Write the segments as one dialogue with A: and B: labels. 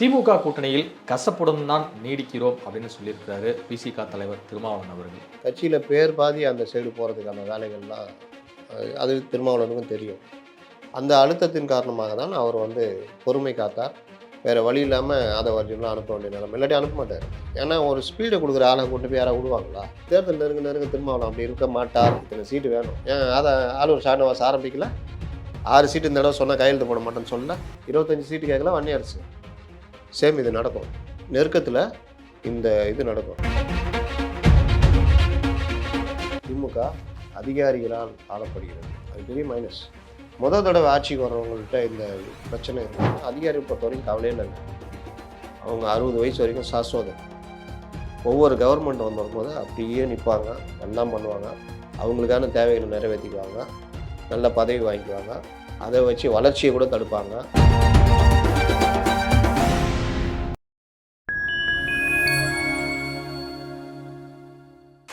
A: திமுக கூட்டணியில் கசப்புடன் தான் நீடிக்கிறோம் அப்படின்னு சொல்லியிருக்கிறாரு பிசிக தலைவர் திருமாவளவன் அவர்கள்.
B: கட்சியில் பேர் பாதி அந்த சைடு போகிறதுக்கான வேலைகள்லாம் அது திருமாவளவனுக்கும் தெரியும். அந்த அழுத்தத்தின் காரணமாக தான் அவர் வந்து பொறுமை காத்தார். வேறு வழி இல்லாமல் அதை வரையிலாம் அனுப்ப வேண்டிய நிலம். இல்லாட்டி அனுப்ப மாட்டார். ஏன்னா ஒரு ஸ்பீடை கொடுக்குற ஆளை கொண்டு போய் யாராவது விடுவாங்களா? தேர்தல் நெருங்க நெருங்க திருமாவளம் அப்படி இருக்க மாட்டார். இத்தனை சீட்டு வேணும். ஏன் அதை ஆளூர் ஷானவாஸ் ஆரம்பிக்கல? ஆறு சீட்டு இந்த தடவை சொன்னால் கையெழுத்து போட மாட்டேன்னு சொல்லல. இருபத்தஞ்சு சீட்டு கேட்கல வன்னி அரசு சேம் இது நடக்கும். நெருக்கத்தில் இந்த இது நடக்கும். திமுக அதிகாரிகளால் ஆளப்படுகிறது. அது பெரிய மைனஸ் முதல் தடவை ஆட்சிக்கு வர்றவங்கள்ட்ட இந்த பிரச்சனை இருக்குது அதிகாரி பொறுத்த வரைக்கும் கவலையே இல்லை. அவங்க அறுபது வயசு வரைக்கும் சாஸ்வதம். ஒவ்வொரு கவர்மெண்ட் வந்து வரும்போது அப்படியே நிற்பாங்க எல்லாம் பண்ணுவாங்க. அவங்களுக்கான தேவைகளை நிறைவேற்றிக்குவாங்க. நல்ல பதவி வாங்கிக்குவாங்க. அதை வச்சு வளர்ச்சியை கூட தடுப்பாங்க.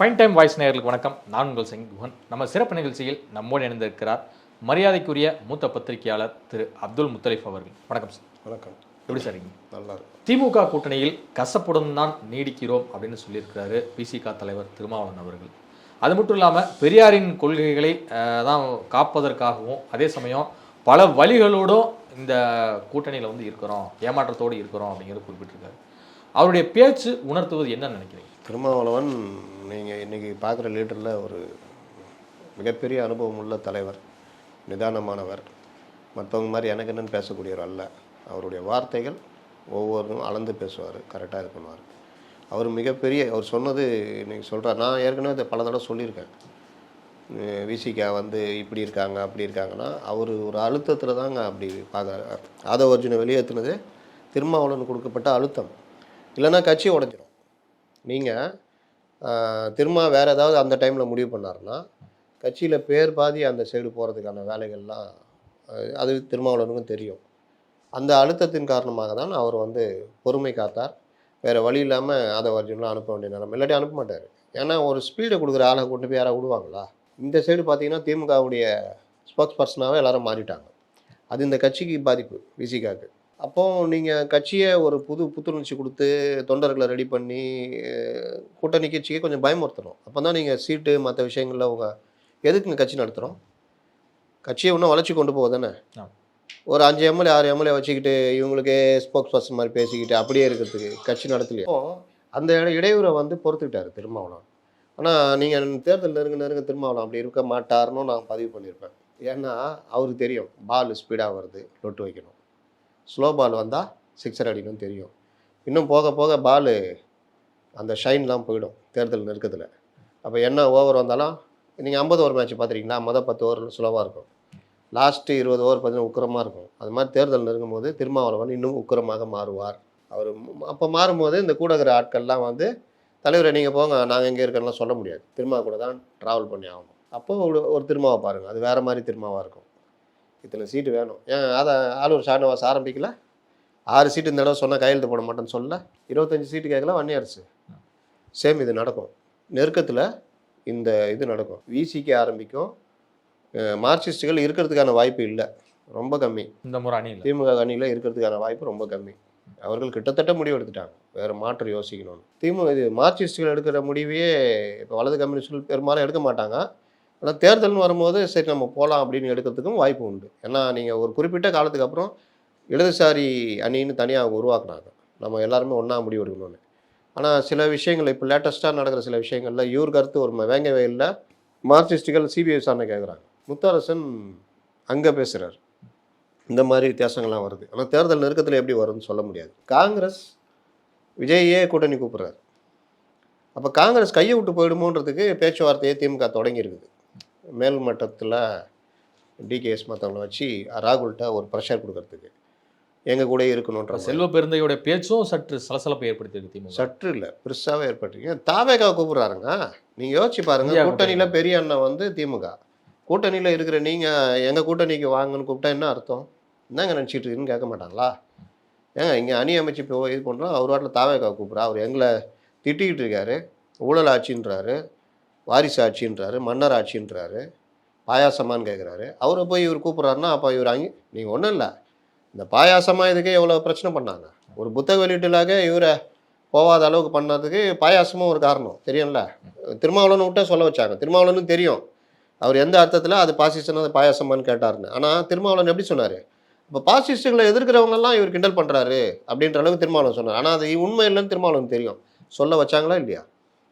A: ஃபைன் டைம் வாய்ஸ் நேயர்களுக்கு வணக்கம். நான் உங்கள் செங் குஹன். நம்ம சிறப்பு நிகழ்ச்சியில் நம்மோடு இணைந்திருக்கிறார் மரியாதைக்குரிய மூத்த பத்திரிகையாளர் திரு அப்துல் முத்தலிஃப் அவர்கள். வணக்கம் சார்.
B: வணக்கம்.
A: எப்படி சார்
B: நல்லா இருக்கும்.
A: திமுக கூட்டணியில் கசப்புடன் தான் நீடிக்கிறோம் அப்படின்னு சொல்லியிருக்கிறாரு பிசிக தலைவர் திருமாவளவன் அவர்கள். அது மட்டும் இல்லாமல் பெரியாரின் கொள்கைகளை தான் காப்பதற்காகவும் அதே சமயம் பல வழிகளோடும் இந்த கூட்டணியில் வந்து இருக்கிறோம் ஏமாற்றத்தோடு இருக்கிறோம் அப்படிங்கிறது குறிப்பிட்டிருக்காரு. அவருடைய பேச்சு உணர்த்துவது என்னன்னு நினைக்கிறீங்க?
B: திருமாவளவன் நீங்கள் இன்றைக்கி பார்க்குற லீடரில் ஒரு மிகப்பெரிய அனுபவம் உள்ள தலைவர் நிதானமானவர். மற்றவங்க மாதிரி எனக்கு என்னென்னு பேசக்கூடியவர் அல்ல. அவருடைய வார்த்தைகள் ஒவ்வொருவரும் அளந்து பேசுவார் கரெக்டாக இது பண்ணுவார். அவர் மிகப்பெரிய அவர் சொன்னது இன்றைக்கி சொல்கிறார் நான் ஏற்கனவே இதை பல தடவை சொல்லியிருக்கேன். விசிகா வந்து இப்படி இருக்காங்க அப்படி இருக்காங்கன்னா அவர் ஒரு அழுத்தத்தில் தாங்க அப்படி பார்க்க ஆதவ அர்ஜுனை வெளியேற்றினது திருமாவளவன் கொடுக்கப்பட்ட அழுத்தம். இல்லைன்னா கட்சி உடஞ்சிரும். நீங்கள் திரும்ப வேறு ஏதாவது அந்த டைமில் முடிவு பண்ணாருன்னா கட்சியில் பேர் பாதி அந்த சைடு போகிறதுக்கான வேலைகள்லாம் அது திருமாவளவனுக்கும் தெரியும். அந்த அழுத்தத்தின் காரணமாக தான் அவர் வந்து பொறுமை காத்தார். வேறு வழி இல்லாமல் அதை வரைக்கும் அனுப்ப வேண்டிய நிலைமை. இல்லாட்டி அனுப்ப மாட்டார். ஏன்னா ஒரு ஸ்பீடை கொடுக்குற ஆளை கொண்டு போய் யாராவது விடுவாங்களா? இந்த சைடு பார்த்தீங்கன்னா திமுகவுடைய ஸ்போக்ஸ் பர்சனாகவே எல்லோரும் மாறிட்டாங்க. அது இந்த கட்சிக்கு பாதிப்பு விசிகாவுக்கு அப்போ நீங்கள் கட்சியை ஒரு புது புத்துணர்ச்சி கொடுத்து தொண்டர்களை ரெடி பண்ணி கூட்டணி கட்சிக்கு கொஞ்சம் பயமுறுத்தணும். அப்போ தான் நீங்கள் சீட்டு மற்ற விஷயங்களில் உங்க எதுக்குங்க கட்சி நடத்துகிறோம் கட்சியை இன்னும் வளர்ச்சி கொண்டு போக தானே. ஒரு அஞ்சு எம்எல்ஏ ஆறு எம்எல்ஏ வச்சுக்கிட்டு இவங்களுக்கே ஸ்போக்ஸ் பர்சன் மாதிரி பேசிக்கிட்டு அப்படியே இருக்கிறதுக்கு கட்சி நடத்தலையே. அந்த இட- இடையூறை வந்து பொறுத்துக்கிட்டாரு திருமாவளவன். ஆனால் நீங்கள் தேர்தல் நெருங்க நெருங்க திருமாவளவன் அப்படி இருக்க மாட்டாருன்னு நான் பதிவு பண்ணியிருப்பேன். ஏன்னா அவருக்கு தெரியும். பால் ஸ்பீடாக வருது லொட்டு வைக்கணும். ஸ்லோ பால் வந்தால் சிக்ஸர் அடிக்கணும் தெரியும். இன்னும் போக போக பால் அந்த ஷைன்லாம் போயிடும் தேர்தல் நெருக்கத்தில். அப்போ என்ன ஓவர் வந்தாலும் நீங்கள் ஐம்பது ஓவர் மேட்ச் பார்த்துருக்கீங்களா மொதல் பத்து ஓவர் ஸ்லோவாக இருக்கும். லாஸ்ட்டு இருபது ஓவர் பார்த்தீங்கன்னா உக்கரமாக இருக்கும். அது மாதிரி தேர்தல் நெருங்கும் போது திருமாவளவன் இன்னும் உக்கரமாக மாறுவார். அவர் அப்போ மாறும்போது இந்த கூட இருக்கிற ஆட்கள்லாம் வந்து தலைவரை நீங்கள் போங்க நாங்கள் எங்கே இருக்கோம்லாம் சொல்ல முடியாது. திருமா கூட தான் ட்ராவல் பண்ணி ஆகணும். அப்போ ஒரு திருமாவை பாருங்கள் அது வேறு மாதிரி திருமாவாக இருக்கும். இத்தனை சீட்டு வேணும். ஏன் அதை ஆளூர் ஷானவாஸ் ஆரம்பிக்கல? ஆறு சீட்டு இந்த தடவை சொன்னால் கையெழுத்து போட மாட்டேன்னு சொல்ல இருபத்தஞ்சு சீட்டு கேட்கல வன்னி அரசு சேம் இது நடக்கும். நெருக்கத்தில் இந்த இது நடக்கும். விசிக்கு ஆரம்பிக்கும். மார்க்சிஸ்டுகள் இருக்கிறதுக்கான வாய்ப்பு இல்லை. ரொம்ப கம்மி.
A: இந்த முறை அணியில்
B: திமுக அணியில் இருக்கிறதுக்கான வாய்ப்பு ரொம்ப கம்மி. அவர்கள் கிட்டத்தட்ட முடிவு எடுத்துட்டாங்க. வேறு மாற்று யோசிக்கணும்னு. திமுக இது மார்க்சிஸ்டுகள் எடுக்கிற முடிவையே இப்போ வலது கம்யூனிஸ்டுகள் பெரும்பாலும் எடுக்க மாட்டாங்க. ஆனால் தேர்தல்னு வரும்போது சரி நம்ம போகலாம் அப்படின்னு எடுக்கிறதுக்கும் வாய்ப்பு உண்டு. ஏன்னா நீங்கள் ஒரு குறிப்பிட்ட காலத்துக்கு அப்புறம் இடதுசாரி அணின்னு தனியாக அவங்க உருவாக்குனாங்க. நம்ம எல்லாருமே ஒன்றா முடிவு எடுக்கணும்னு ஆனால் சில விஷயங்கள் இப்போ லேட்டஸ்ட்டாக நடக்கிற சில விஷயங்களில் இவர் கருத்து ஒரு வேங்க வயலில் மார்க்சிஸ்டுகள் சிபிஐ விசாரணை கேட்குறாங்க முத்தரசன் அங்கே பேசுகிறார் இந்த மாதிரி வித்தியாசங்கள்லாம் வருது. ஆனால் தேர்தல் நெருக்கத்தில் எப்படி வரும்னு சொல்ல முடியாது. காங்கிரஸ் விஜயே கூட்டணி கூப்பிட்றாரு. அப்போ காங்கிரஸ் கையை விட்டு போயிடுமோன்றதுக்கு பேச்சுவார்த்தையே திமுக தொடங்கியிருக்குது. மேல் மட்டத்தில் டிகேஎஸ் மற்றவங்கள வச்சு ராகுல்கிட்ட ஒரு ப்ரெஷர் கொடுக்கறதுக்கு. எங்கள் கூட இருக்கணுன்ற.
A: செல்வ பெருந்தையோட பேச்சும் சற்று சலசலப்பை ஏற்படுத்தியிருக்கு திமுக.
B: சற்று இல்லை பெருசாகவே ஏற்பட்டிருக்கீங்க தாவேகா கூப்பிட்றாருங்க. நீங்கள் யோசிச்சு பாருங்க
A: இந்தியா
B: கூட்டணியில் பெரிய அண்ணன் வந்து திமுக. கூட்டணியில் இருக்கிற நீங்கள் எங்கள் கூட்டணிக்கு வாங்கன்னு கூப்பிட்டா என்ன அர்த்தம்? என்னங்க நினச்சிட்டு இருக்குன்னு கேட்க மாட்டாங்களா? ஏங்க இங்கே அணி அமைச்சு இப்போ இது பண்ணுறோம் அவர் வாட்டில் தாவேகா கூப்பிட்றா. அவர் எங்களை திட்டிக்கிட்டு இருக்காரு ஊழல் ஆட்சின்றாரு. வாரிசு ஆட்சின்றாரு மன்னர் ஆட்சின்றாரு பாயாசமான்னு கேட்குறாரு அவரை போய் இவர் கூப்பிட்றாருன்னா அப்போ இவர் அங்கே நீங்கள் ஒன்றும் இல்லை. இந்த பாயாசமாக இதுக்கே எவ்வளோ பிரச்சனை பண்ணாங்க. ஒரு புத்தக வெளியீட்டுலாக இவரை போகாத அளவுக்கு பண்ணதுக்கு பாயாசமும் ஒரு காரணம். தெரியும்ல? திருமாவளவன் விட்டா சொல்ல வச்சாங்க. திருமாவளவனும் தெரியும். அவர் எந்த அர்த்தத்தில் அது பாசிஸ்டன் அது பாயாசமான்னு கேட்டாருன்னு. ஆனால் திருமாவளவன் எப்படி சொன்னார்? இப்போ பாசிஸ்டுகளை எதிர்க்கிறவங்கெல்லாம் இவர் கிண்டல் பண்ணுறாரு அப்படின்ற அளவுக்கு திருமாவளவன் சொன்னார். ஆனால் அது உண்மை இல்லைன்னு திருமாவளவன் தெரியும். சொல்ல வச்சாங்களா இல்லையா?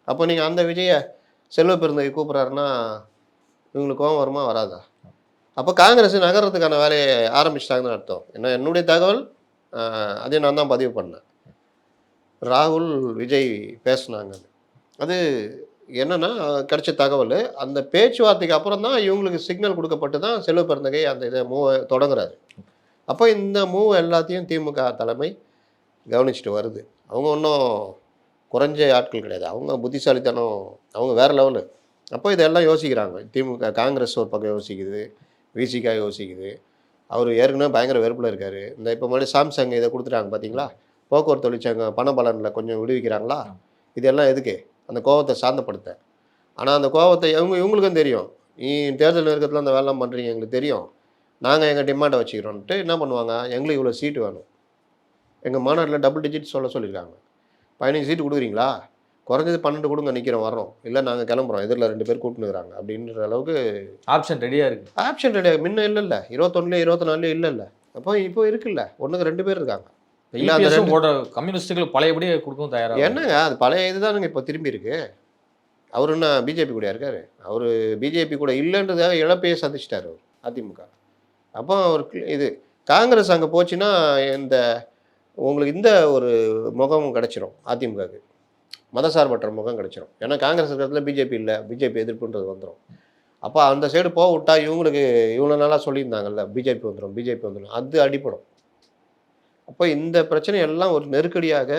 B: அப்போ நீங்கள் அந்த விஜயை செல்வ பெருந்தகை கூப்பிட்றாருன்னா இவங்களுக்கு கோபம் வருமா? வராதா? அப்போ காங்கிரஸ் நகர்றதுக்கான வேலையை ஆரம்பிச்சிட்டாங்கன்னு அர்த்தம். ஏன்னா என்னுடைய தகவல் அதையும் நான் தான் பதிவு பண்ணேன். ராகுல் விஜய் பேசினாங்க. அது என்னன்னா கிடைச்ச தகவல். அந்த பேச்சுவார்த்தைக்கு அப்புறம் தான் இவங்களுக்கு சிக்னல் கொடுக்கப்பட்டு தான் செல்வ பெருந்தகை அந்த இதை மூவை தொடங்குறாரு. அப்போ இந்த மூவ் எல்லாத்தையும் திமுக தலைமை கவனிச்சுட்டு வருது. அவங்க ஒன்றும் குறைஞ்ச ஆட்கள் கிடையாது. அவங்க புத்திசாலித்தனம் அவங்க வேறு லெவலு அப்போ இதெல்லாம் யோசிக்கிறாங்க. திமுக காங்கிரஸ் ஒரு பக்கம் யோசிக்குது விசிகா யோசிக்குது. அவர் ஏற்கனவே பயங்கர வெறுப்பில் இருக்கார். இந்த இப்போ மறுபடியும் சாம்சங் இதை கொடுத்துட்டாங்க பார்த்தீங்களா போக்குவரத்து தொழிற்சங்கம் பண பலனில் கொஞ்சம் விடுவிக்கிறாங்களா? இதெல்லாம் எதுக்கு? அந்த கோவத்தை சாந்தப்படுத்த. ஆனால் அந்த கோவத்தை இவங்க இவங்களுக்கும் தெரியும். நீ தேர்தல் நெருக்கத்தில் அந்த வேலை பண்ணுறீங்க எங்களுக்கு தெரியும். நாங்கள் எங்கள் டிமாண்டை வச்சுக்கிறோன்ட்டு என்ன பண்ணுவாங்க? எங்களுக்கு இவ்வளோ சீட்டு வேணும். எங்கள் மாநாட்டில் டபுள் டிஜிட் சொல்ல சொல்லியிருக்காங்க. பதினஞ்சு சீட்டு கொடுக்குறீங்களா? குறைஞ்சது பன்னெண்டு கொடுங்க நிற்கிறோம் வரோம் இல்லை நாங்கள் கிளம்புறோம். எதிரில் ரெண்டு பேர் கூப்பிட்டுக்கிறாங்க அப்படின்ற அளவுக்கு
A: ஆப்ஷன் ரெடியா இருக்கு.
B: ஆப்ஷன் ரெடி முன்ன இல்லைல்ல. இருபத்தொன்னுல இருபத்தி நாலுல இல்லைல்ல. அப்போ இப்போ இருக்குல்ல. ஒன்றுக்கு ரெண்டு பேர் இருக்காங்க. இல்ல, அந்த
A: இபிஎஸும் போட கம்யூனிஸ்டுகள் பழையபடி கொடுக்கவும் தயாரா
B: என்னங்க? அது பழைய இதுதானுங்க இப்போ திரும்பி இருக்கு. அவர் என்ன பிஜேபி கூட இருக்காரு? அவர் பிஜேபி கூட இல்லைன்றதாக இழப்பையே சந்திச்சிட்டாரு அவர் அதிமுக. அப்போ அவருக்கு இது காங்கிரஸ் அங்கே போச்சுன்னா இந்த உங்களுக்கு இந்த ஒரு முகம் கிடச்சிரும் அதிமுகவுக்கு. மதசார்பற்ற முகம் கிடச்சிரும். ஏன்னா காங்கிரஸ் இருக்கிறதுல பிஜேபி இல்லை பிஜேபி எதிர்ப்புன்றது வந்துடும் அப்போ அந்த சைடு போக விட்டா இவங்களுக்கு இவ்வளோ நாளாக சொல்லியிருந்தாங்கல்ல பிஜேபி வந்துடும் பிஜேபி வந்துடும் அது அடிப்படும் அப்போ இந்த பிரச்சனை எல்லாம் ஒரு நெருக்கடியாக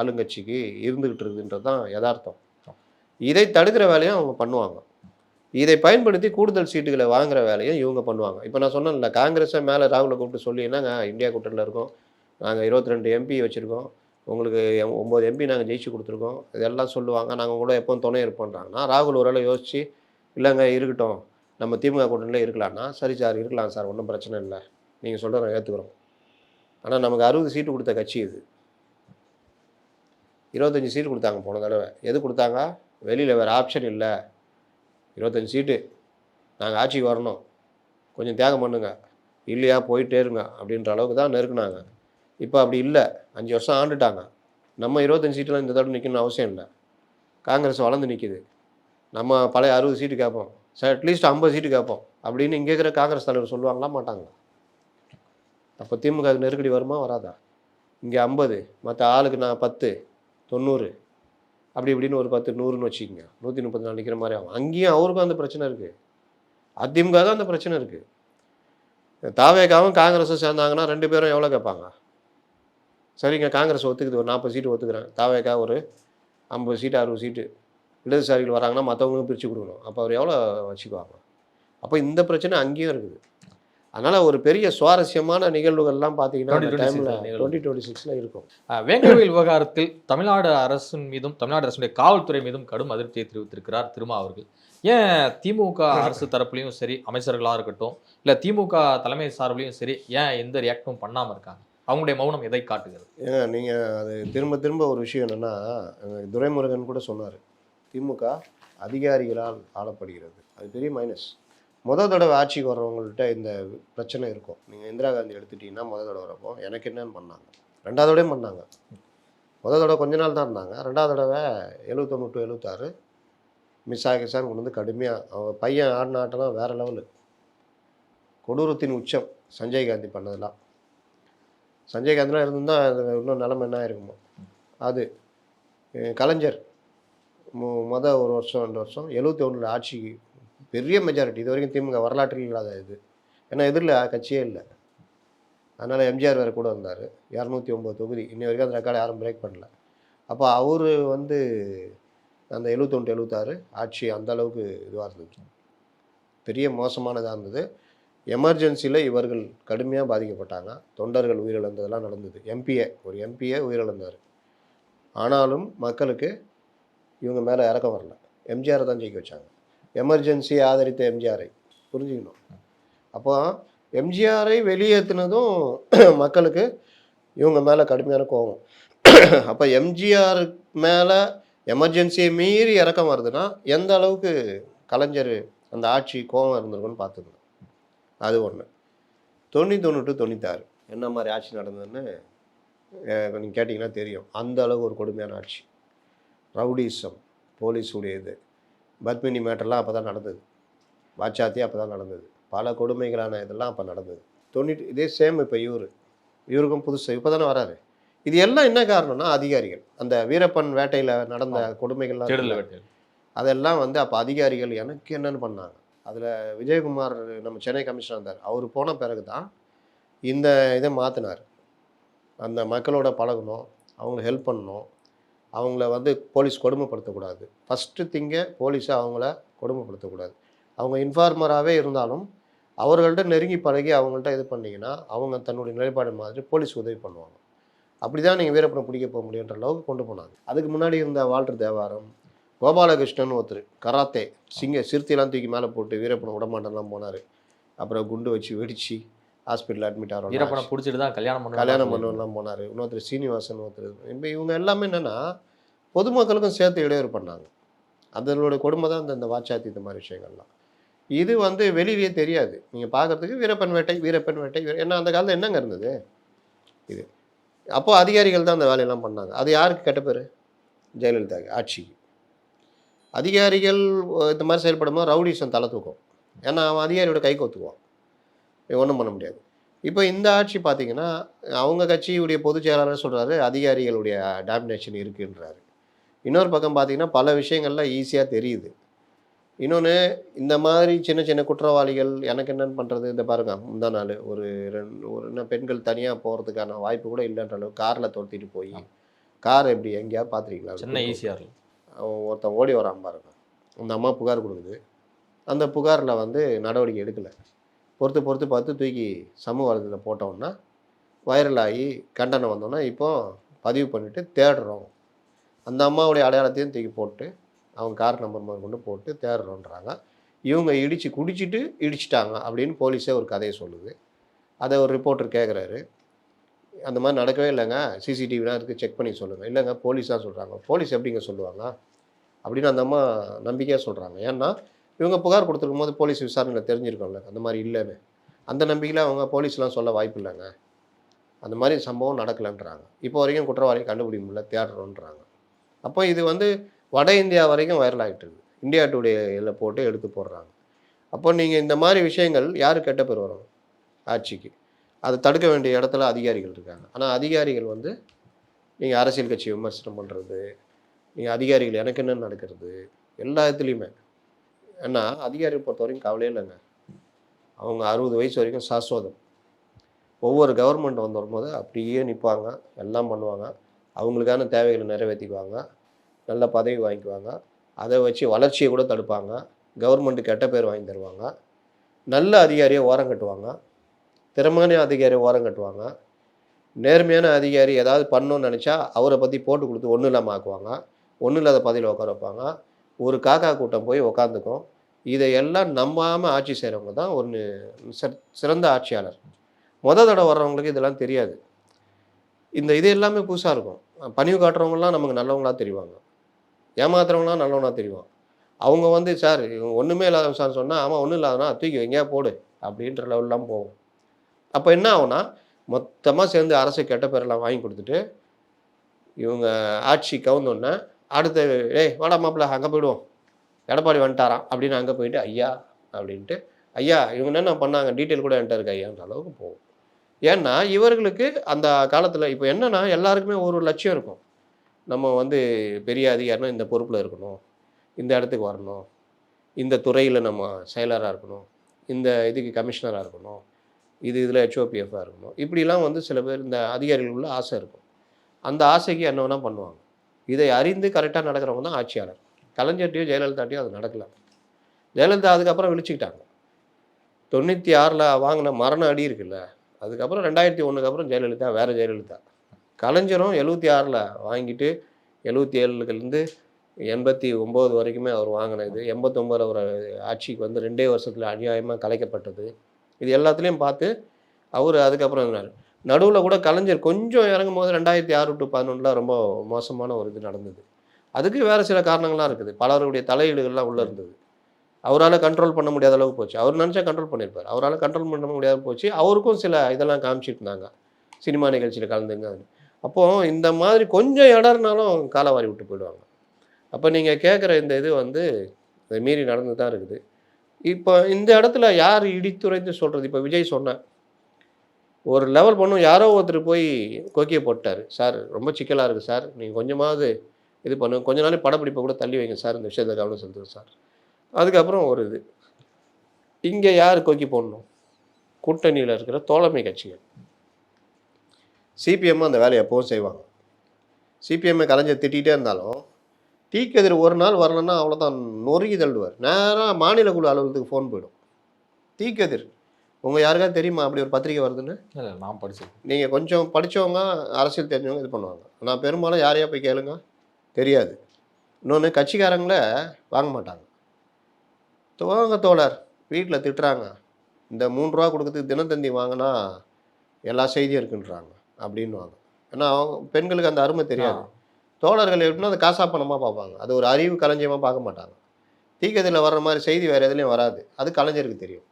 B: ஆளுங்கட்சிக்கு இருந்துக்கிட்டு இருக்குன்றது தான் யதார்த்தம். இதை தடுக்கிற வேலையும் அவங்க பண்ணுவாங்க. இதை பயன்படுத்தி கூடுதல் சீட்டுகளை வாங்குற வேலையும் இவங்க பண்ணுவாங்க. இப்போ நான் சொன்னேன்ல காங்கிரஸை மேலே ராகுலை கூப்பிட்டு சொல்லி என்னங்க இந்தியா கூட்டத்தில் இருக்கோம் நாங்கள் இருபத்தி ரெண்டு எம்பி வச்சுருக்கோம். உங்களுக்கு ஒம்பது எம்பி நாங்கள் ஜெயிச்சு கொடுத்துருக்கோம். இதெல்லாம் சொல்லுவாங்க. நாங்கள் கூட எப்போவும் துணை இருப்போன்றாங்கன்னா ராகுல் ஒரு வேளை யோசிச்சு இல்லைங்க இருக்கட்டும். நம்ம திமுக கூட்டணியில் இருக்கலாம்னா சரி சார் இருக்கலாம் சார் ஒன்றும் பிரச்சனை இல்லை. நீங்கள் சொல்கிறத ஏற்றுக்கிறோம் ஆனால் நமக்கு அறுபது சீட்டு கொடுத்த கட்சி இது. இருபத்தஞ்சி சீட்டு கொடுத்தாங்க போன தடவை. எது கொடுத்தாங்க? வெளியில் வேறு ஆப்ஷன் இல்லை. இருபத்தஞ்சி சீட்டு. நாங்கள் ஆட்சிக்கு வரணும். கொஞ்சம் தியாகம் பண்ணுங்க. இல்லையா போயிட்டே இருங்க அப்படின்ற அளவுக்கு தான் நெருக்குனாங்க. இப்போ அப்படி இல்லை. அஞ்சு வருஷம் ஆண்டுட்டாங்க. நம்ம இருபத்தஞ்சி சீட்டெலாம் இந்த தடவை நிற்கணும்னு அவசியம் இல்லை. காங்கிரஸ் வளர்ந்து நிற்கிது நம்ம பழைய அறுபது சீட்டு கேட்போம் சார் அட்லீஸ்ட் ஐம்பது சீட்டு கேட்போம் அப்படின்னு இங்கே இருக்கிற காங்கிரஸ் தலைவர் சொல்லுவாங்களா மாட்டாங்களா? அப்போ திமுக நெருக்கடி வருமா வராதா? இங்கே ஐம்பது மற்ற ஆளுக்கு நான் பத்து தொண்ணூறு. அப்படி இப்படின்னு ஒரு பத்து நூறுன்னு வச்சுக்கோங்க. நூற்றி முப்பத்தி நாலு நிற்கிற மாதிரி ஆகும். அங்கேயும் அவருக்கும் அந்த பிரச்சனை இருக்குது அதிமுக தான் அந்த பிரச்சனை இருக்குது தாவேக்காவும் காங்கிரஸும் சேர்ந்தாங்கன்னா ரெண்டு பேரும் எவ்வளோ கேட்பாங்க? சரிங்க காங்கிரஸ் ஒத்துக்குது ஒரு நாற்பது சீட்டு ஒத்துக்கிறேன் தாவேக்கா ஒரு ஐம்பது சீட்டு அறுபது சீட்டு. இடதுசாரிகள் வராங்கன்னா மற்றவங்களும் பிரித்து கொடுக்கணும். அப்போ அவர் எவ்வளோ வச்சுக்குவாங்க? அப்போ இந்த பிரச்சனை அங்கேயும் இருக்குது. அதனால் ஒரு பெரிய சுவாரஸ்யமான நிகழ்வுகள்லாம் பார்த்தீங்கன்னா அந்த
A: 2026
B: டைமில். டுவெண்ட்டி டுவெண்ட்டி சிக்ஸில் இருக்கும்.
A: வேங்கவேல் விவகாரத்தில் தமிழ்நாடு அரசின் மீதும் தமிழ்நாடு அரசுடைய காவல்துறை மீதும் கடும் அதிருப்தியை தெரிவித்திருக்கிறார் திருமா அவர்கள். ஏன் திமுக அரசு தரப்புலையும் சரி அமைச்சர்களாக இருக்கட்டும் இல்லை திமுக தலைமை சார்பிலையும் சரி ஏன் எந்த ரியாக்டும் பண்ணாமல் இருக்காங்க? அவங்களுடைய மௌனம் எதை காட்டுகிறது?
B: ஏன்னா நீங்கள் அது திரும்ப திரும்ப ஒரு விஷயம் என்னென்னா துரைமுருகன் கூட சொன்னார் திமுக அதிகாரிகளால் ஆளப்படுகிறது. அது பெரிய மைனஸ் முத தடவை ஆட்சிக்கு வர்றவங்கள்ட்ட இந்த பிரச்சனை இருக்கும். நீங்கள் இந்திரா காந்தி எடுத்துட்டீங்கன்னா முத தடவை வரப்போ எனக்கு என்னன்னு பண்ணாங்க. ரெண்டாவது தடவையும் பண்ணாங்க. முத தடவை கொஞ்ச நாள் தான் இருந்தாங்க. ரெண்டாவது தடவை எழுபத்தொன்னு டு எழுபத்தாறு மிஸ் ஆகிசான் கொண்டு வந்து கடுமையாக அவங்க பையன் ஆடின ஆட்டெல்லாம் வேறு லெவலு கொடூரத்தின் உச்சம் சஞ்சய் காந்தி பண்ணதெல்லாம். சஞ்சய் காந்திலாம் இருந்திருந்தா அது இன்னும் நிலமை என்ன இருக்குமோ அது கலைஞர் மொதல் ஒரு வருஷம் ரெண்டு வருஷம் எழுபத்தி ஒன்றில் ஆட்சிக்கு பெரிய மெஜாரிட்டி இது வரைக்கும் திமுக வரலாற்றில் இல்லாத இது. ஏன்னா எதிரில் கட்சியே இல்லை. அதனால் எம்ஜிஆர் வேறு கூட வந்தார். இரநூத்தி ஒம்பது தொகுதி. இன்னி வரைக்கும் அந்த ரெக்கார்டை யாரும் பிரேக் பண்ணல. அப்போ அவர் வந்து அந்த எழுபத்தொன்று எழுபத்தாறு ஆட்சி அந்த அளவுக்கு இதுவாக இருந்தது பெரிய மோசமானதாக இருந்தது. எமர்ஜென்சியில் இவர்கள் கடுமையாக பாதிக்கப்பட்டாங்க. தொண்டர்கள் உயிரிழந்ததெல்லாம் நடந்தது. எம்பிஏ ஒரு எம்பிஏ உயிரிழந்தார். ஆனாலும் மக்களுக்கு இவங்க மேலே இறக்கம் வரல. எம்ஜிஆரை தான் ஜெயிக்க வச்சாங்க. எமர்ஜென்சி ஆதரித்த எம்ஜிஆரை புரிஞ்சுக்கணும். அப்போ எம்ஜிஆரை வெளியேற்றினதும் மக்களுக்கு இவங்க மேலே கடுமையான கோபம். அப்போ எம்ஜிஆர் மேலே எமர்ஜென்சியை மீறி இறக்கம் வருதுன்னா எந்த அளவுக்கு கலைஞர் அந்த ஆட்சி கோபம் இருந்திருக்குன்னு பார்த்துக்கணும். அது ஒன்று தொண்ணூற்றி தொண்ணூறு டு தொண்ணூத்தாறு. என்ன மாதிரி ஆட்சி நடந்ததுன்னு நீங்கள் கேட்டிங்கன்னா தெரியும். அந்த அளவுக்கு ஒரு கொடுமையான ஆட்சி. ரவுடிசம் போலீஸுடைய இது பத்மினி மேட்டர்லாம் அப்போ தான் நடந்தது. வாச்சாத்தி அப்போ தான் நடந்தது. பல கொடுமைகளான இதெல்லாம் அப்போ நடந்தது. தொண்ணூற்றி இதே சேம் இப்போ இவர். இவருக்கும் புதுசு இப்போ தானே வராரு. இது எல்லாம் என்ன காரணம்னா அதிகாரிகள். அந்த வீரப்பன் வேட்டையில் நடந்த கொடுமைகள்லாம் அதெல்லாம் வந்து அப்போ அதிகாரிகள் எனக்கு என்னன்னு பண்ணாங்க. அதில் விஜயகுமார் நம்ம சென்னை கமிஷனர் இருந்தார். அவர் போன பிறகு தான் இந்த இதை மாற்றினார் அந்த மக்களோட பழகணும் அவங்கள ஹெல்ப் பண்ணணும் அவங்கள வந்து போலீஸ் கொடுமைப்படுத்தக்கூடாது. ஃபஸ்ட்டு திங்க போலீஸை அவங்கள கொடுமைப்படுத்தக்கூடாது. அவங்க இன்ஃபார்மராகவே இருந்தாலும் அவர்கள்ட்ட நெருங்கி பழகி அவங்கள்ட்ட இது பண்ணிங்கன்னா அவங்க தன்னுடைய நிலைப்பாடு மாதிரி போலீஸ் உதவி பண்ணுவாங்க. அப்படி தான் நீங்கள் வீரப்பனை பிடிக்க போக முடியுன்ற அளவுக்கு கொண்டு போனாங்க. அதுக்கு முன்னாடி இருந்த வாழ்ற தேவாரம் கோபாலகிருஷ்ணன் ஒருத்தர் கராத்தே சிங்க சிறுத்தையெல்லாம் தூக்கி மேலே போட்டு வீரப்பனை விடமாட்டெல்லாம் போனார். அப்புறம் குண்டு வச்சு வெடிச்சு ஹாஸ்பிட்டல் அட்மிட் ஆகிறோம்
A: வீரப்பனை பிடிச்சிட்டு தான் கல்யாணம் பண்ண
B: கல்யாணம் பண்ணவெல்லாம் போனார். இன்னொருத்தர் சீனிவாசன் ஒருத்தர் இப்போ இவங்க எல்லாமே என்னென்னா பொதுமக்களுக்கும் சேர்த்து இடையூறு பண்ணாங்க. அதனோட கொடுமை தான் இந்த இந்த வாச்சாத்தி இந்த மாதிரி விஷயங்கள்லாம். இது வந்து வெளியிலேயே தெரியாது. நீங்கள் பார்க்கறதுக்கு வீரப்பன் வேட்டை வீரப்பன் வேட்டை ஏன்னா அந்த காலத்தில் என்னங்க இருந்தது? இது. அப்போ அதிகாரிகள் தான் அந்த வேலையெல்லாம் பண்ணாங்க. அது யாருக்கு கெட்ட பேர்? ஜெயலலிதாக்கு ஆட்சிக்கு. அதிகாரிகள் இந்த மாதிரி செயல்படும்போது ரவுடிசம் தலை தூக்கும். ஏன்னா அவன் அதிகாரியோட கை கொத்துக்குவான். ஒன்றும் பண்ண முடியாது. இப்போ இந்த ஆட்சி பார்த்தீங்கன்னா அவங்க கட்சியுடைய பொதுச் செயலாளர் சொல்கிறாரு அதிகாரிகளுடைய டாமினேஷன் இருக்குன்றாரு. இன்னொரு பக்கம் பார்த்தீங்கன்னா பல விஷயங்கள்ல ஈஸியாக தெரியுது. இன்னொன்று இந்த மாதிரி சின்ன சின்ன குற்றவாளிகள் எனக்கு என்னென்னு பண்ணுறது இந்த பாருங்க முந்தா நாள் ஒரு ரெண்டு ஒரு என்ன பெண்கள் தனியாக போகிறதுக்கான வாய்ப்பு கூட இல்லைன்ற அளவுக்கு காரில் துரத்திட்டு போய் கார் எப்படி எங்கேயாவது பார்த்துருக்கீங்களா
A: சென்னை ஈஸியாக
B: அவன் ஒருத்தன் ஓடி வரான் பாருங்க. அந்த அம்மா புகார் கொடுக்குது. அந்த புகாரில் வந்து நடவடிக்கை எடுக்கலை. பொறுத்து பொறுத்து பார்த்து தூக்கி சமூக வலைதளத்தில் போட்டோம்னா வைரல் ஆகி கண்டனம் வந்தோன்னா இப்போ பதிவு பண்ணிவிட்டு தேடுறோம். அந்த அம்மாவுடைய அடையாளத்தையும் தூக்கி போட்டு அவங்க கார் நம்பர் முதல் கொண்டு போட்டு தேடுறோன்றாங்க. இவங்க இடித்து குடிச்சிட்டு இடிச்சிட்டாங்க அப்படின்னு போலீஸே ஒரு கதையை சொல்லுது. அதை ஒரு ரிப்போர்ட்டர் கேட்குறாரு அந்த மாதிரி நடக்கவே இல்லைங்க. சிசிடிவிலாம் இருக்குது செக் பண்ணி சொல்லுங்கள் இல்லைங்க போலீஸாக சொல்கிறாங்க போலீஸ் எப்படிங்க சொல்லுவாங்க? அப்படின்னு அந்த அம்மா நம்பிக்கையாக சொல்கிறாங்க ஏன்னா இவங்க புகார் கொடுத்துருக்கும் போது போலீஸ் விசாரணையில் தெரிஞ்சிருக்கோம்ல. அந்த மாதிரி இல்லைன்னு. அந்த நம்பிக்கையில் அவங்க போலீஸ்லாம் சொல்ல வாய்ப்பு இல்லைங்க. அந்த மாதிரி சம்பவம் நடக்கலைன்றாங்க. இப்போ வரைக்கும் குற்றவாளியை கண்டுபிடிக்க முடியல தேடுறோன்றாங்க. அப்போ இது வந்து வட இந்தியா வரைக்கும் வைரல் ஆகிட்டு இருக்கு. இந்தியா டுடே இதில் போட்டு எடுத்து போடுறாங்க. அப்போ நீங்கள் இந்த மாதிரி விஷயங்கள் யார் கெட்ட பேர் வரும்? ஆட்சிக்கு. அதை தடுக்க வேண்டிய இடத்துல அதிகாரிகள் இருக்காங்க. ஆனால் அதிகாரிகள் வந்து நீங்கள் அரசியல் கட்சி விமர்சனம் பண்ணுறது நீங்கள் அதிகாரிகள் எனக்கு என்ன நடக்கிறது எல்லா இடத்துலையுமே ஏன்னா அதிகாரிகள் பொறுத்த வரைக்கும் கவலையே இல்லைங்க. அவங்க அறுபது வயசு வரைக்கும் சாஸ்வதம். ஒவ்வொரு கவர்மெண்ட் வந்து வரும்போது அப்படியே நிற்பாங்க எல்லாம் பண்ணுவாங்க. அவங்களுக்கான தேவைகளை நிறைவேற்றிக்குவாங்க நல்ல பதவி வாங்கிக்குவாங்க. அதை வச்சு வளர்ச்சியை கூட தடுப்பாங்க. கவர்மெண்ட்டு கெட்ட பேர் வாங்கி தருவாங்க. நல்ல அதிகாரியை ஓரம் கட்டுவாங்க. திறமையான அதிகாரி ஓரம் கட்டுவாங்க. நேர்மையான அதிகாரி ஏதாவது பண்ணணும்னு நினச்சா அவரை பற்றி போட்டு கொடுத்து ஒன்றும் இல்லாமல் ஆக்குவாங்க. ஒன்றும் இல்லாத பதவியில் உட்கார வைப்பாங்க. ஒரு காக்கா கூட்டம் போய் உக்காந்துக்கும். இதையெல்லாம் நம்பாமல் ஆட்சி செய்கிறவங்க தான் ஒரு சிறந்த ஆட்சியாளர். முத தடவை வர்றவங்களுக்கு இதெல்லாம் தெரியாது. இந்த இது எல்லாமே புதுசாக இருக்கும். பணிவு காட்டுறவங்கலாம் நமக்கு நல்லவங்களா தெரிவாங்க. ஏமாத்துறவங்களாம் நல்லவனாக தெரியும் அவங்க வந்து சார் இவங்க ஒன்றுமே இல்லாத சார் சொன்னால் ஆமாம் ஒன்றும் இல்லாதனா தூக்கி எங்கேயா போடு அப்படின்ற லெவல்லாம் போகும். அப்போ என்ன ஆகும்னா மொத்தமாக சேர்ந்து அரசு கெட்ட பேரெல்லாம் வாங்கி கொடுத்துட்டு இவங்க ஆட்சி கவுந்தோடனே அடுத்த ஏய் வாடா மாப்பிள்ள அங்கே போயிடுவோம். எடப்பாடி வந்துட்டாராம். அப்படின்னு அங்கே போயிட்டு ஐயா அப்படின்ட்டு ஐயா இவங்க என்னென்ன பண்ணாங்க? டீட்டெயில் கூட என்கிட்ட இருக்கு ஐயான்ற அளவுக்கு போகும். ஏன்னா இவர்களுக்கு அந்த காலத்தில் இப்போ என்னென்னா எல்லாருக்குமே ஒரு லட்சியம் இருக்கும். நம்ம வந்து பெரிய அதிகாரினா இந்த பொறுப்பில் இருக்கணும் இந்த இடத்துக்கு வரணும் இந்த துறையில் நம்ம செயலராக இருக்கணும் இந்த இதுக்கு கமிஷனராக இருக்கணும் இது இதில் ஹெச்ஓபிஎஃபாக இருக்குமோ இப்படிலாம் வந்து சில பேர் இந்த அதிகாரிகளுக்குள்ள ஆசை இருக்கும். அந்த ஆசைக்கு என்ன வேணால் பண்ணுவாங்க. இதை அறிந்து கரெக்டாக நடக்கிறவங்க தான் ஆட்சியாளர். கலைஞர்கிட்டையும் ஜெயலலிதாட்டையும் அது நடக்கல. ஜெயலலிதா அதுக்கப்புறம் விழிச்சிக்கிட்டாங்க. தொண்ணூற்றி ஆறில் வாங்கின மரண அடி இருக்குல்ல அதுக்கப்புறம் ரெண்டாயிரத்தி ஒன்றுக்கு அப்புறம் ஜெயலலிதா வேறு ஜெயலலிதா. கலைஞரும் எழுபத்தி ஆறில் வாங்கிட்டு எழுபத்தி ஏழுலேருந்து எண்பத்தி ஒம்பது வரைக்குமே அவர் வாங்கினது. எண்பத்தொம்பது அவர் ஆட்சிக்கு வந்து ரெண்டே வருஷத்தில் அநியாயமாக கலைக்கப்பட்டது. இது எல்லாத்துலேயும் பார்த்து அவர் அதுக்கப்புறம் இருந்தார் நடுவில் கூட கலைஞர் கொஞ்சம் இறங்கும் போது ரெண்டாயிரத்தி ஆறு டு பதினொன்றில் ரொம்ப மோசமான ஒரு இது நடந்தது. அதுக்கு வேறு சில காரணங்கள்லாம் இருக்குது. பலருடைய தலையீடுகள்லாம் உள்ளே இருந்தது. அவரால் கண்ட்ரோல் பண்ண முடியாத அளவுக்கு போச்சு. அவர் நினச்சா கண்ட்ரோல் பண்ணியிருப்பார் அவரால் கண்ட்ரோல் பண்ண முடியாத போச்சு. அவருக்கும் சில இதெல்லாம் காமிச்சிட்டு இருந்தாங்க. சினிமா நிகழ்ச்சியில் கலந்துங்க. அப்போது இந்த மாதிரி கொஞ்சம் இடர்னாலும் காலவாரி விட்டு போயிடுவாங்க. அப்போ நீங்கள் கேட்குற இந்த இது வந்து மீறி நடந்து தான் இருக்குது. இப்போ இந்த இடத்துல யார் இடித்துரைத்து சொல்கிறது இப்போ விஜய் சொன்னேன் ஒரு லெவல் பண்ணும் யாரோ ஒருத்தர் போய் கோக்கியை போட்டார். சார் ரொம்ப சிக்கலாக இருக்குது சார். நீங்கள் கொஞ்சமாவது இது பண்ணுங்க கொஞ்ச நாள் படப்பிடிப்பை கூட தள்ளி வைங்க சார். இந்த விஷயத்தை கவனம் செலுத்துங்க சார். அதுக்கப்புறம் ஒரு இது. இங்கே யார் கோக்கி போடணும்? கூட்டணியில் இருக்கிற தோழமை கட்சிகள். சிபிஎம் அந்த வேலையை எப்போவும் செய்வாங்க. சிபிஎம்ஐ கலைஞர் திட்டிகிட்டே இருந்தாலும் டீக்கெதிர் ஒரு நாள் வரலன்னா அவ்வளோதான் நொறுக்கி தள்ளுவார். நேராக மாநில குழு அலுவலகத்துக்கு ஃபோன் போயிடும். தீக்கதிர் உங்கள் யாருக்காவது தெரியுமா அப்படி ஒரு பத்திரிக்கை வருதுன்னு?
A: இல்லை நான் படிச்சிருக்கேன்.
B: நீங்கள் கொஞ்சம் படித்தவங்க அரசியல் தெரிஞ்சவங்க இது பண்ணுவாங்க. ஆனால் பெரும்பாலும் யாரையா போய் கேளுங்க? தெரியாது. இன்னொன்று கட்சிக்காரங்கள வாங்க மாட்டாங்க. துவங்க தோழர் வீட்டில் திட்டுறாங்க. இந்த மூணு ரூபா கொடுக்கறதுக்கு தினத்தந்தி வாங்கினா எல்லா செய்தியும் இருக்குன்றாங்க. அப்படின்னுவாங்க. ஏன்னா அவங்க பெண்களுக்கு அந்த அருமை தெரியாது. தோழர்கள் எப்படின்னா அது காசா பணமாக பார்ப்பாங்க. அது ஒரு அறிவு களஞ்சியமாக பார்க்க மாட்டாங்க. தீக்கத்தில் வர்ற மாதிரி செய்தி வேறு எதுலேயும் வராது. அது கலைஞருக்கு தெரியும்.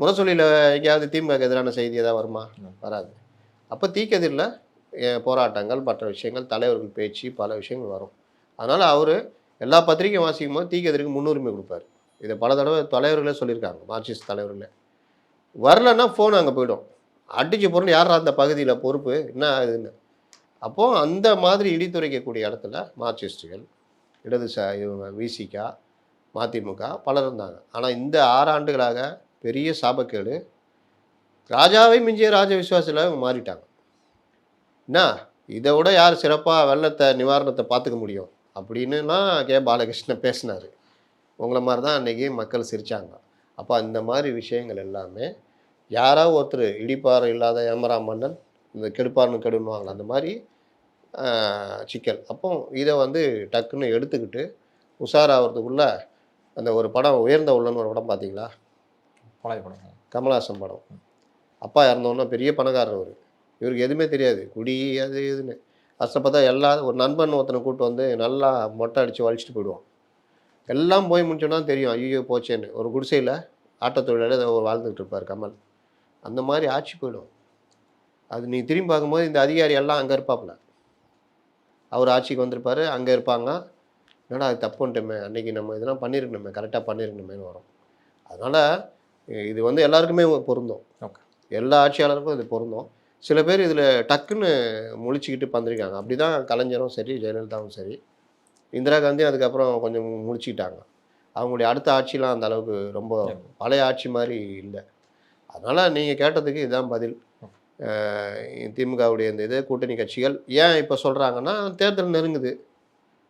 B: முரசொலியில் எங்கேயாவது திமுக எதிரான செய்தி ஏதாவது வருமா? வராது. அப்போ தீக்கதிரில் போராட்டங்கள் மற்ற விஷயங்கள் தலைவர்கள் பேச்சு பல விஷயங்கள் வரும். அதனால் அவர் எல்லா பத்திரிகையும் வாசிக்கும் போது தீக்கதிருக்கு முன்னுரிமை கொடுப்பார். இதை பல தடவை தலைவர்களே சொல்லியிருக்காங்க. மார்க்சிஸ்ட் தலைவர்களே. வரலன்னா ஃபோன் அங்கே போயிடும். அடிச்சு பொருள் யாரா அந்த பகுதியில் பொறுப்பு? என்ன இதுன்னு அப்போது அந்த மாதிரி இடித்துரைக்கக்கூடிய இடத்துல மார்க்சிஸ்டுகள் இடதுசா இவங்க விசிகா மதிமுக பலர் இருந்தாங்க. ஆனால் இந்த ஆறு ஆண்டுகளாக பெரிய சாபக்கேடு ராஜாவை மிஞ்சிய ராஜ விசுவாசில் இவங்க மாறிட்டாங்க. என்ன? இதை விட யார் சிறப்பாக வெள்ளத்தை நிவாரணத்தை பார்த்துக்க முடியும்? அப்படின்னுலாம் கே. பாலகிருஷ்ணன் பேசினார். உங்களை மாதிரி தான் அன்றைக்கி மக்கள் சிரித்தாங்க அப்போ இந்த மாதிரி விஷயங்கள் எல்லாமே யாராவது ஒருத்தர் இடிப்பார் இல்லாத ஏமரா மன்னன் இந்த கெடுப்பார்னு கெடுன்னுவாங்களே அந்த மாதிரி சிக்கல். அப்போ இதை வந்து டக்குன்னு எடுத்துக்கிட்டு உஷாராகிறதுக்குள்ள அந்த ஒரு படம் உயர்ந்த உள்ளன்னு ஒரு படம் பார்த்தீங்களா?
A: பழைய படம்.
B: கமலஹாசன் படம். அப்பா இறந்தோன்னா பெரிய பணக்காரர் அவர். இவருக்கு எதுவுமே தெரியாது. குடி அது இதுன்னு. ஃபஸ்ட்டை பார்த்தா எல்லா ஒரு நண்பன் ஒருத்தனை கூட்டு வந்து நல்லா மொட்டை அடித்து வலிச்சிட்டு போயிடுவான். எல்லாம் போய் முடிச்சோன்னா தெரியும் ஐயோ போச்சேன்னு. ஒரு குடிசையில் ஆட்டோ தொழிலாளர் ஏதோ வாழ்ந்துக்கிட்டு இருப்பார் கமல். அந்த மாதிரி ஆட்சி போயிடும். அது நீ திரும்பி பார்க்கும்போது இந்த அதிகாரி எல்லாம் அங்கே இருப்பாப்புல. அவர் ஆட்சிக்கு வந்திருப்பாரு அங்கே இருப்பாங்க. என்னடா அது தப்புன்ட்டுமே அன்றைக்கி நம்ம இதெல்லாம் பண்ணியிருக்கணுமே கரெக்டாக பண்ணியிருக்கணுமேனு வரும். அதனால் இது வந்து எல்லாருக்குமே பொருந்தும்.
A: ஓகே
B: எல்லா ஆட்சியாளருக்கும் இது பொருந்தும். சில பேர் இதில் டக்குன்னு முழிச்சுக்கிட்டு பந்திருக்காங்க. அப்படி தான் கலைஞரும் சரி ஜெயலலிதாவும் சரி. இந்திரா காந்தி அதுக்கப்புறம் கொஞ்சம் முழிச்சுக்கிட்டாங்க. அவங்களுடைய அடுத்த ஆட்சிலாம் அந்த அளவுக்கு ரொம்ப பழைய ஆட்சி மாதிரி இல்லை. அதனால் நீங்கள் கேட்டதுக்கு இதுதான் பதில். திமுகவுடைய இந்த இது கூட்டணி கட்சிகள் ஏன் இப்போ சொல்கிறாங்கன்னா தேர்தல் நெருங்குது.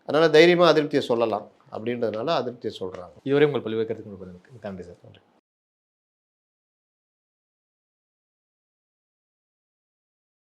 B: அதனால் தைரியமாக அதிருப்தியை சொல்லலாம் அப்படின்றதுனால அதிருப்தியை சொல்கிறாங்க
A: இதுவரை உங்கள் பல்வேறு கருத்துக்கள் நன்றி சார். நன்றி.